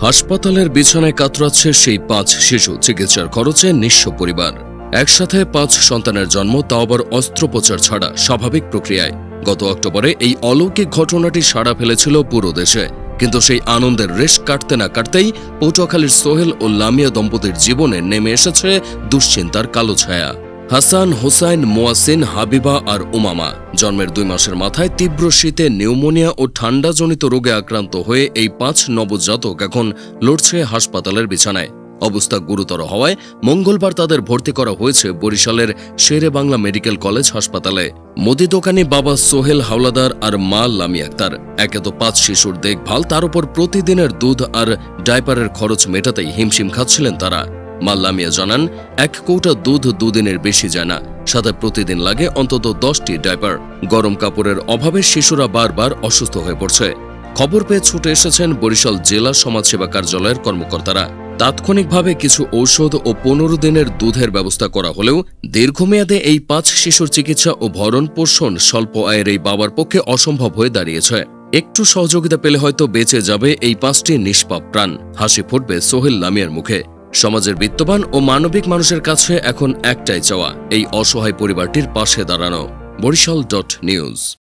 হাসপাতালের বিছানায় কাতরাচ্ছে সেই পাঁচ শিশু। চিকিৎসার খরচে নিঃস্ব পরিবার। একসাথে পাঁচ সন্তানের জন্ম, তাও আবার অস্ত্রোপচার ছাড়া স্বাভাবিক প্রক্রিয়ায়। গত অক্টোবরে এই অলৌকিক ঘটনাটি সাড়া ফেলেছিল পুরো দেশে। কিন্তু সেই আনন্দের রেশ কাটতে না কাটতেই পটুয়াখালীর সোহেল ও লামিয়া দম্পতির জীবনে নেমে এসেছে দুশ্চিন্তার কালো ছায়া। হাসান হোসাইন, মোয়াসিন, হাবিবা আর উমামা। জন্মের দুই মাসের মাথায় তীব্র শীতে নিউমোনিয়া ও ঠান্ডাজনিত রোগে আক্রান্ত হয়ে এই পাঁচ নবজাতক এখন লড়ছে হাসপাতালের বিছানায়। অবস্থা গুরুতর হওয়ায় মঙ্গলবার তাদের ভর্তি করা হয়েছে বরিশালের শেরে বাংলা মেডিকেল কলেজ হাসপাতালে। মুদি দোকানি বাবা সোহেল হাওলাদার আর মা লামি আক্তার। একে তো পাঁচ শিশুর দেখভাল, তার উপর প্রতিদিনের দুধ আর ডাইপারের খরচ মেটাতেই হিমশিম খাচ্ছিলেন তারা। মাল্লামিয়া জানান, এক কৌটা দুধ দুদিনের বেশি যায় না। সাথে প্রতিদিন লাগে অন্তত দশটি ডাইপার গরম কাপড়ের অভাবে শিশুরা বারবার অসুস্থ হয়ে পড়ছে। খবর পেয়ে ছুটে এসেছেন বরিশাল জেলা সমাজসেবা কার্যালয়ের কর্মকর্তারা। তাৎক্ষণিকভাবে কিছু ঔষধ ও পনেরো দিনের দুধের ব্যবস্থা করা হলেও দীর্ঘমেয়াদে এই পাঁচ শিশুর চিকিৎসা ও ভরণ পোষণ স্বল্প আয়ের এই বাবার পক্ষে অসম্ভব হয়ে দাঁড়িয়েছে। একটু সহযোগিতা পেলে হয়তো বেঁচে যাবে এই পাঁচটি নিষ্পাপ প্রাণ। হাসি ফুটবে সোহেল লামিয়ার মুখে। সমাজের বিত্তবান ও মানবিক মানুষের কাছে এখন একটাই চাওয়া, এই অসহায় পরিবারটির পাশে দাঁড়ানো। Barishal dot news.